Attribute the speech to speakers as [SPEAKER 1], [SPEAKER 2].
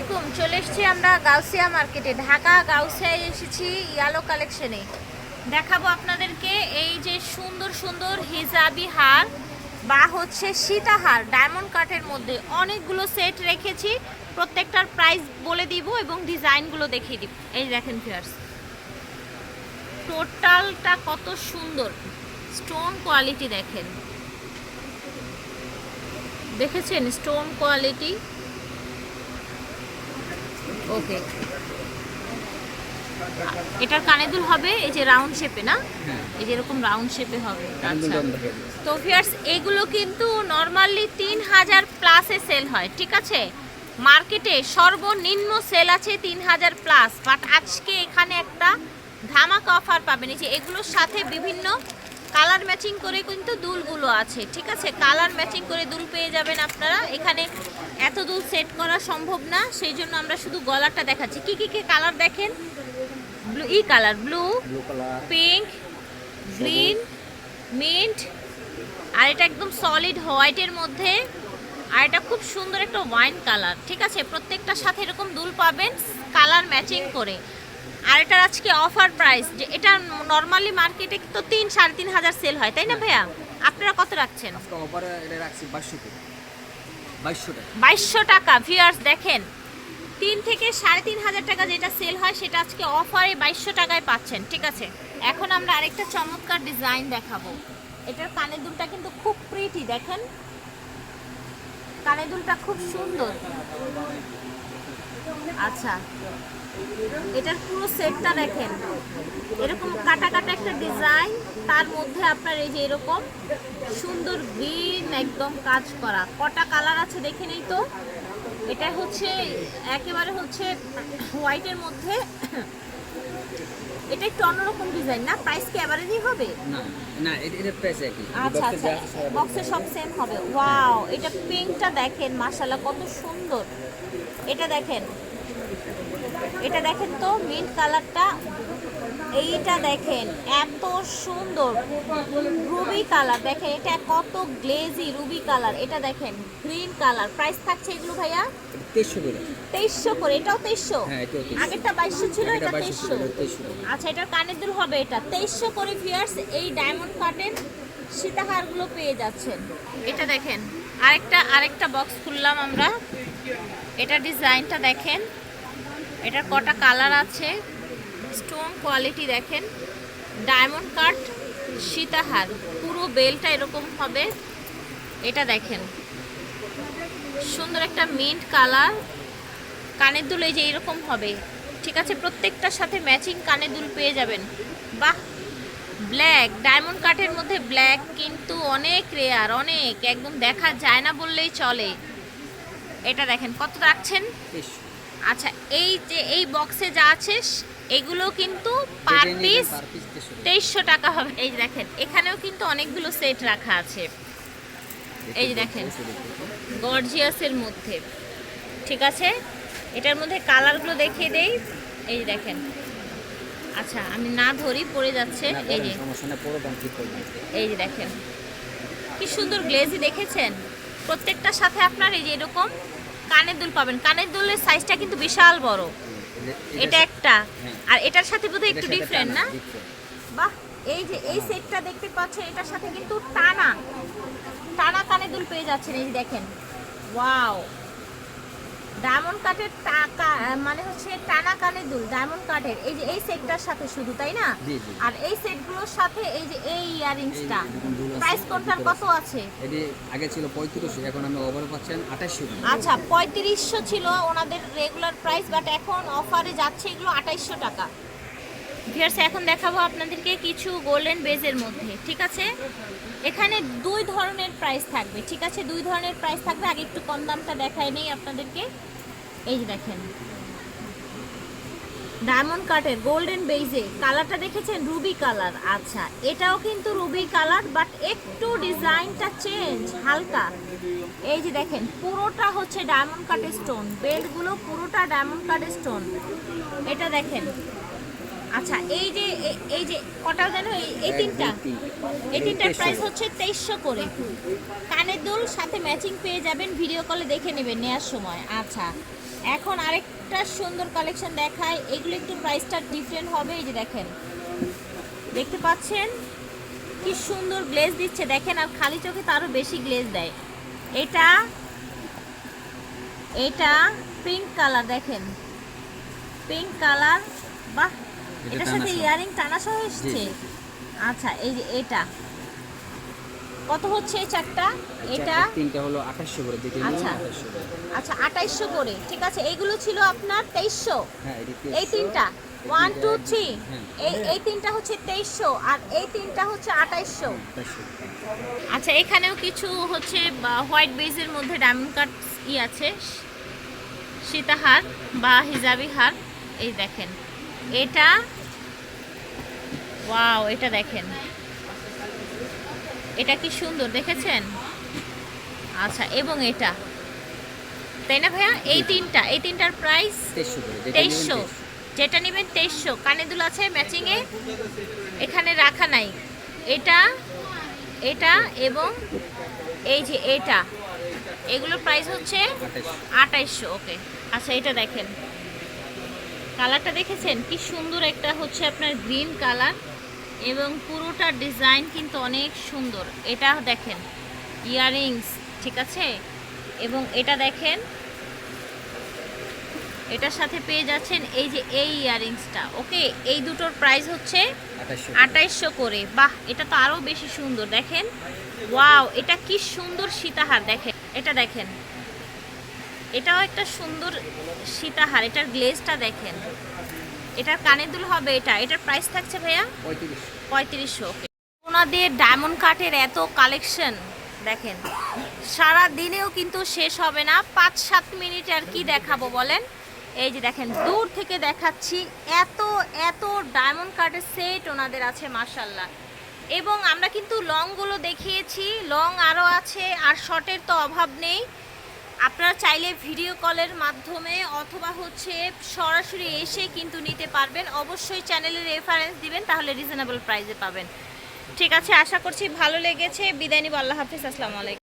[SPEAKER 1] আলাইকুম, চলে এসেছি আমরা গাউসিয়া মার্কেটে। ঢাকা গাউসিয়ায় এসেছি ইয়ালো কালেকশনে। দেখাবো আপনাদেরকে এই যে সুন্দর সুন্দর হিজাবি হার, বা হচ্ছে সীতাহার ডায়মন্ড কাটের মধ্যে। অনেকগুলো সেট রেখেছি, প্রত্যেকটার প্রাইস বলে দিব এবং ডিজাইনগুলো দেখিয়ে দিব। এই দেখেন ফিয়ার্স টোটালটা কত সুন্দর। স্টোন কোয়ালিটি দেখেন। দেখেছেন? Stone quality okay. এটার কানে দুল হবে এই যে রাউন্ড শেপে না?
[SPEAKER 2] হ্যাঁ।
[SPEAKER 1] এই যে এরকম রাউন্ড শেপে হবে। আচ্ছা। তো ভিউয়ার্স এগুলো কিন্তু নর্মালি তিন হাজার প্লাসে সেল হয় ঠিক আছে? মার্কেটে সর্বনিম্ন সেল আছে তিন হাজার প্লাস বাট আজকে এখানে একটা ধামাকা অফার পাবেন। এই যে এগুলোর সাথে বিভিন্ন কালার ম্যাচিং করে কিন্তু দুলগুলো আছে, ঠিক আছে? কালার ম্যাচিং করে দুল পেয়ে যাবেন আপনারা। এখানে এত দুল সেট করা সম্ভব না, সেই জন্য আমরা শুধু গলারটা দেখাচ্ছি। কি কি কি কালার দেখেন? ব্লু, ই colour, blue, pink, green, mint, আর এটা একদম সলিড হোয়াইটের মধ্যে। আর এটা খুব সুন্দর একটা ওয়াইন কালার, ঠিক আছে? প্রত্যেকটার সাথে এরকম দুল পাবেন কালার ম্যাচিং করে। আর এটার আজকে অফার প্রাইস যে এটা নর্মালি মার্কেটে তো তিন সাড়ে তিন হাজার সেল হয় তাই না ভাইয়া? আপনারা কত রাখছেন?
[SPEAKER 2] বাইশশো টাকা।
[SPEAKER 1] ভিউয়ার্স দেখেন তিন থেকে সাড়ে তিন হাজার টাকা যেটা সেল হয় সেটা আজকে অফারে বাইশশো টাকায় পাচ্ছেন ঠিক আছে? এখন আমরা আরেকটা চমৎকার ডিজাইন দেখাবো। এটার কানের দুলটা কিন্তু খুব প্রিটি দেখেন? কানের দুলটা খুব সুন্দর। আচ্ছা। এটার পুরো সেটটা দেখেন। এরকম কাটা কাটা একটা ডিজাইন তার মধ্যে আপনার এই যে এরকম সুন্দর গ্রিন একদম কাজ করা। কটা কালার আছে দেখে নেই তো? এটা হচ্ছে একেবারে হচ্ছে হোয়াইটের মধ্যে। এটা একটু অন্যরকম ডিজাইন না? প্রাইস কি অ্যাভারেজই হবে?
[SPEAKER 2] না না এটা প্রাইস একই।
[SPEAKER 1] আচ্ছা আচ্ছা। বক্সে সব সেম হবে। ওয়াও এটা পিঙ্কটা দেখেন মাশাআল্লাহ কত সুন্দর। এটা দেখেন এটা দেখেন তো মিন্ট কালারটা এইটা দেখেন এত সুন্দর। রুবি কালার দেখেন এটা কত গ্লেজি রুবি কালার এটা দেখেন গ্রিন কালার প্রাইস থাকছে এগুলো ভাইয়া?
[SPEAKER 2] তেইশশো করে।
[SPEAKER 1] তেইশশো করে এটাও তেইশশো?
[SPEAKER 2] হ্যাঁ
[SPEAKER 1] আগেরটা বাইশশো ছিল
[SPEAKER 2] এটা
[SPEAKER 1] তেইশশো। আচ্ছা এটার কানের দুল হবে এটা। তেইশশো করে ভিয়ার্স এই ডায়মন্ড সীতাহারগুলো পেয়ে যাচ্ছেন। এটা দেখেন আরেকটা আরেকটা বক্স খুললাম আমরা। এটা ডিজাইনটা দেখেন। এটার কটা কালার আছে? স্টোন কোয়ালিটি দেখেন। ডায়মন্ড কাট সীতাহার। পুরো বেলটা এরকম হবে। এটা দেখেন। সুন্দর একটা মিন্ট কালার কানের দুল এই যে এরকম হবে। ঠিক আছে, প্রত্যেকটার সাথে ম্যাচিং কানের দুল পেয়ে যাবেন। বাহ! ব্ল্যাক ডায়মন্ড কাঠের মধ্যে ব্ল্যাক কিন্তু অনেক রেয়ার অনেক। একদম দেখা যায় না বললেই চলে। এটা দেখেন, কত রাখছেন? আচ্ছা এই যে এই বক্সে যা আছে এগুলো কিন্তু পার পিস
[SPEAKER 2] তেইশশো টাকা।
[SPEAKER 1] হবে। এই যে দেখেন এখানেও কিন্তু অনেকগুলো সেট রাখা আছে। এই যে দেখেন। গর্জিয়াসের মধ্যে। ঠিক আছে? এটার মধ্যে কালারগুলো দেখিয়ে দেই। এই যে দেখেন। আচ্ছা আমি না ধরি পড়ে যাচ্ছে। এই যে। এই যে দেখেন। কি সুন্দর গ্লেজি দেখেছেন? প্রত্যেকটার সাথে আপনার এই যে এরকম কানের দুল পাবেন। কানের দুলের সাইজটা কিন্তু বিশাল বড়। এটা একটা। আর এটার সাথে বোধহয় একটু ডিফারেন্ট না? বাহ এই যে এই সেটটা দেখতে পাচ্ছেন এটার সাথে কিন্তু টানা। টানা কানের দুল পেয়ে যাচ্ছেন এই দেখেন। ওয়াও ডায়মন্ড কাঠের টাকা মানে হচ্ছে টানা কানে দুল ডায়মন্ড কাঠের। এই যে এই সেটটার সাথে শুধু তাই না। আর এই সেটগুলোর সাথে এই যে এই ইয়ারিংসটা প্রাইস কোনটার কত
[SPEAKER 2] আছে। এটি আগে ছিল পঁয়ত্রিশশো এখন আমি ওভার পাচ্ছেন আঠাশশো
[SPEAKER 1] আচ্ছা পঁয়ত্রিশশো ছিল ওনাদের রেগুলার প্রাইস বাট এখন অফারে যাচ্ছে এগুলো আঠাইশশো টাকা। ভিয়ার্স এখন দেখাবো আপনাদেরকে কিছু গোল্ডেন বেজের মধ্যে, ঠিক আছে? এখানে দুই ধরনের প্রাইস থাকবে, ঠিক আছে? দুই ধরনের প্রাইস থাকবে, আগে একটু কম দামটা দেখায় নেই আপনাদেরকে। এই যে দেখেন। ডায়মন্ড কাটের গোল্ডেন বেজে কালারটা দেখেছেন? রুবি কালার আচ্ছা এটাও কিন্তু রুবি কালার বাট একটু ডিজাইনটা চেঞ্জ হালকা। এই যে দেখেন, পুরোটা হচ্ছে ডায়মন্ড কাটের স্টোন বেল্টগুলো পুরোটা ডায়মন্ড কাটের স্টোন এটা দেখেন। আচ্ছা এই যে এই যে কটা যেন এই- তিনটা? এই তিনটার প্রাইস হচ্ছে তেইশশো করে। কানের দুল সাথে ম্যাচিং পেয়ে যাবেন ভিডিও কলে দেখে নেবেন নেওয়ার সময়। আচ্ছা এখন আরেকটা সুন্দর কালেকশন দেখায় এগুলো একটু প্রাইসটা ডিফারেন্ট হবে এই যে দেখেন। দেখতে পাচ্ছেন? কি সুন্দর গ্লেজ দিচ্ছে। দেখেন আর খালি চোখে তো আরও বেশি গ্লেজ দেয়। এটা এটা পিঙ্ক কালার দেখেন। পিঙ্ক কালার বাহ এটার সাথে। ইয়ারিং টানা সহ এসছে? আচ্ছা এই যে এটা। কত হচ্ছে এই চারটা? এটা?
[SPEAKER 2] তিনটা হলো আঠাশশো করে যেটা
[SPEAKER 1] আচ্ছা। আচ্ছা আঠাইশশো করে। ঠিক আছে এইগুলো ছিল আপনার তেইশশো?
[SPEAKER 2] হ্যাঁ
[SPEAKER 1] এই তিনটা? ওয়ান টু থ্রি
[SPEAKER 2] হ্যাঁ।
[SPEAKER 1] এই এই তিনটা হচ্ছে তেইশশো আর এই তিনটা হচ্ছে আঠাইশশো?
[SPEAKER 2] আঠাশশো
[SPEAKER 1] আচ্ছা এখানেও কিছু হচ্ছে হোয়াইট বেজের মধ্যে ডায়মন্ড কাট ই আছে। সীতাহার বা হিজাবি হার এই দেখেন। এটা ওয়াও এটা দেখেন। এটা কি সুন্দর দেখেছেন? আচ্ছা এবং এটা। তাই না ভাইয়া? এই তিনটা এই তিনটার প্রাইস
[SPEAKER 2] তেইশশো যেটা নেবেন
[SPEAKER 1] তেইশশো।
[SPEAKER 2] 2300
[SPEAKER 1] যেটা নেবেন তেইশশো। কানে দুল আছে ম্যাচিংয়ে এখানে রাখা নাই। এটা এটা এবং এই যে এটা। এগুলোর প্রাইস হচ্ছে আঠাইশশো। ওকে আচ্ছা এটা দেখেন। কালারটা দেখেছেন? কি সুন্দর একটা হচ্ছে আপনার গ্রিন কালার এবং পুরোটা ডিজাইন কিন্তু অনেক সুন্দর। এটা দেখেন ইয়াররিংস ঠিক আছে? এবং এটা দেখেন এটার সাথে পেয়ে যাচ্ছেন এই যে এই ইয়াররিংসটা। ওকে এই দুটোর প্রাইস হচ্ছে আঠাইশশো করে। বাহ এটা তো আরও বেশি সুন্দর। দেখেন ওয়াও এটা কি সুন্দর সীতাহার। দেখেন এটা দেখেন। এটাও একটা সুন্দর সীতাহার এটার গ্লেজটা দেখেন। এটার কানের দুল হবে এটা। এটার প্রাইস থাকছে ভাইয়া?
[SPEAKER 2] পঁয়ত্রিশশো।
[SPEAKER 1] পঁয়ত্রিশশো ওনাদের ডায়মন্ড কাঠের এত কালেকশন দেখেন। সারা দিনেও কিন্তু শেষ হবে না। পাঁচ সাত মিনিট আর কি দেখাবো বলেন? এই যে দেখেন দূর থেকে দেখাচ্ছি এত এত ডায়মন্ড কাঠের সেট ওনাদের আছে মার্শাল্লাহ এবং আমরা কিন্তু লংগুলো দেখিয়েছি লং আরও আছে আর শর্টের তো অভাব নেই। আপনারা চাইলে ভিডিও কলের মাধ্যমে অথবা হচ্ছে সরাসরি এসে কিন্তু নিতে পারবেন। অবশ্যই চ্যানেলে রেফারেন্স দিবেন, তাহলে রিজনেবল প্রাইসে পাবেন। ঠিক আছে, আশা করছি ভালো লেগেছে। বিদায় নিব, আল্লাহ হাফিজ, আসসালামু আলাইকুম।